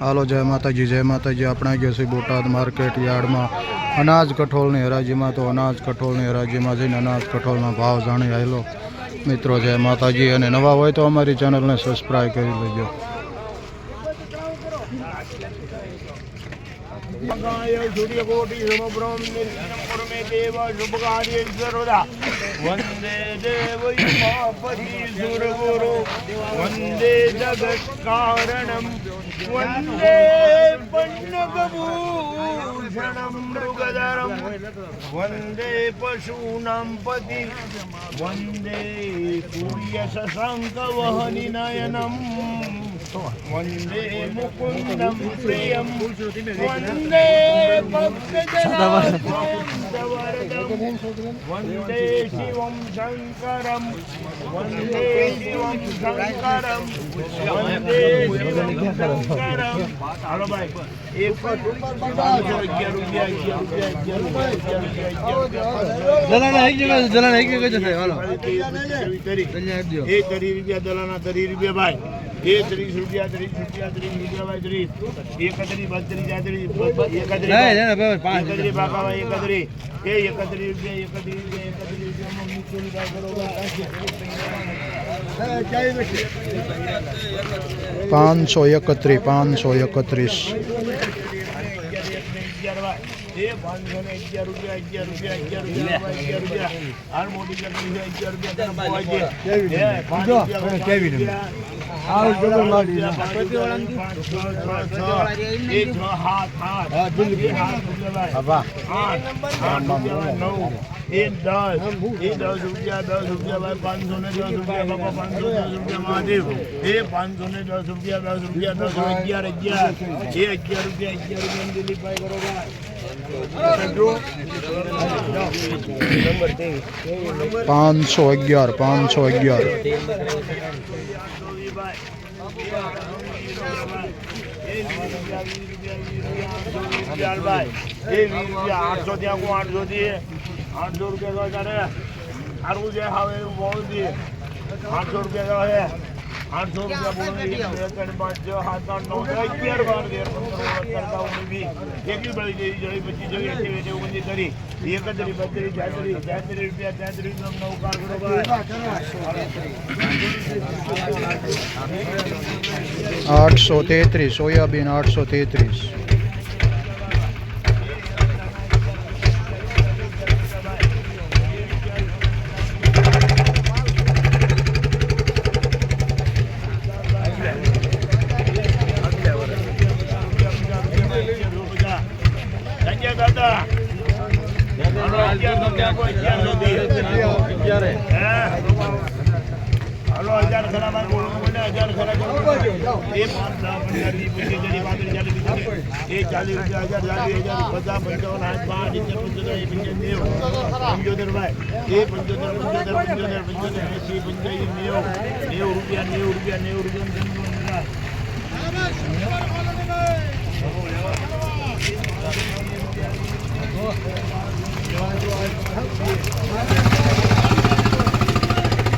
હાલો, જય માતાજી જય માતાજી. આપણે ગયા છીએ બોટાદ માર્કેટ યાર્ડમાં. અનાજ કઠોળની હરાજીમાં. તો અનાજ કઠોળની હરાજીમાં જઈને અનાજ કઠોળના ભાવ જાણી આવેલો મિત્રો, જય માતાજી. અને નવા હોય તો અમારી ચેનલને સબસ્ક્રાઈબ કરી લેજો. મંગાય સૂર્યકોટી સમપ્રમ નિર્વિઘ્ન કુરમે દેવ શુભકાર્યે સર્વદા. વંદે દેવ યુમાપતિ સુરગુરુ. વંદે જગત્કારણમ. વંદે પન્નગભૂષણમ મૃગધરમ. વંદે શિવમ શંકરમ શિવમ શંકરમ વંદે શિવમ શંકરમ હાલો ભાઈ અગિયાર રૂપિયા અગિયાર રૂપિયા જલાના એક એ તરી રૂપિયા દલાના કરી રૂપિયા ભાઈ ત્રીસ રૂપિયા ત્રીસ રૂપિયા ત્રીસ રૂપિયા ભાઈ ત્રીસ. એકત્રીસ બત્રીસ એકત્રીસ. એકત્રીસ ભાઈ એકત્રીસ. એ એકત્રીસ રૂપિયા એકત્રીસ રૂપિયા એકત્રીસ રૂપિયામાં મૂકીને ભાઈ પાંચસો એકત્રીસ. અગિયાર રૂપિયા અગિયાર રૂપિયા અગિયાર રૂપિયા અગિયાર રૂપિયા હાલ મોટી અગિયાર રૂપિયા પાંચ છ, સાત. આઠ, આઠ નવ. એ દસ એ દસ રૂપિયા દસ રૂપિયા ભાઈ પાંચસો ને દસ રૂપિયા બાપા પાંચસો દસ રૂપિયા મહાદેવ. એ પાંચસો ને દસ રૂપિયા દસ રૂપિયા દસ અગિયાર અગિયાર. એ અગિયાર રૂપિયા અગિયાર રૂપિયા દિલીપભાઈ કરો ભાઈ પાંચસો અગિયાર પાંચસો અગિયાર. આઠસો ત્યાં આઠસો થી આઠસો રૂપિયા તો તારે સારું છે હવે એવું બહુ થી આઠસો રૂપિયા તો છે આઠસો રૂપિયા બોલો એક બે ત્રણ પાંચ છ સાત આઠ નવ દસ અગિયાર બાર તેર પંદર સોળ સત્તર અઢાર ઓગણીસ વીસ એકવી બળી જઈ જઈ પચીસ જઈ એસી વેચી ઓગણત્રીસ કરી એકત્રીસ બત્રીસ તેત્રીસ તેત્રીસ રૂપિયા તેત્રીસ નવ નવ કાર કરો ભાઈ આઠસો તેત્રીસ સોયાબીન આઠસો તેત્રીસ દાદા હાલો, હજાર ખરા ભાઈ, બોલો મને હજાર ખરા એ પાંચ, દસ, પંદર, વીસ, પચીસ, ત્રીસ, પાંત્રીસ, ચાલીસ, પિસ્તાલીસ. એ ચાલીસ રૂપિયા, હજાર, ચાલીસ હજાર, પચાસ, પંચાવન, સાઠ, પાંચ, સિત્તેર, પંચોતેર, એ પંચાવન, પંચોતેર ભાઈ. એ પંચોતેર, પંચોતેર, પંચોતેર, પંચોતેર, એંસી, પંચ્યાસી, નેવું. નેવું નેવું રૂપિયા, નેવું રૂપિયા, નેવું રૂપિયા.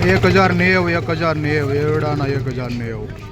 એક હજાર નેવું એક હજાર નેવું એવડાના એક હજાર નેવું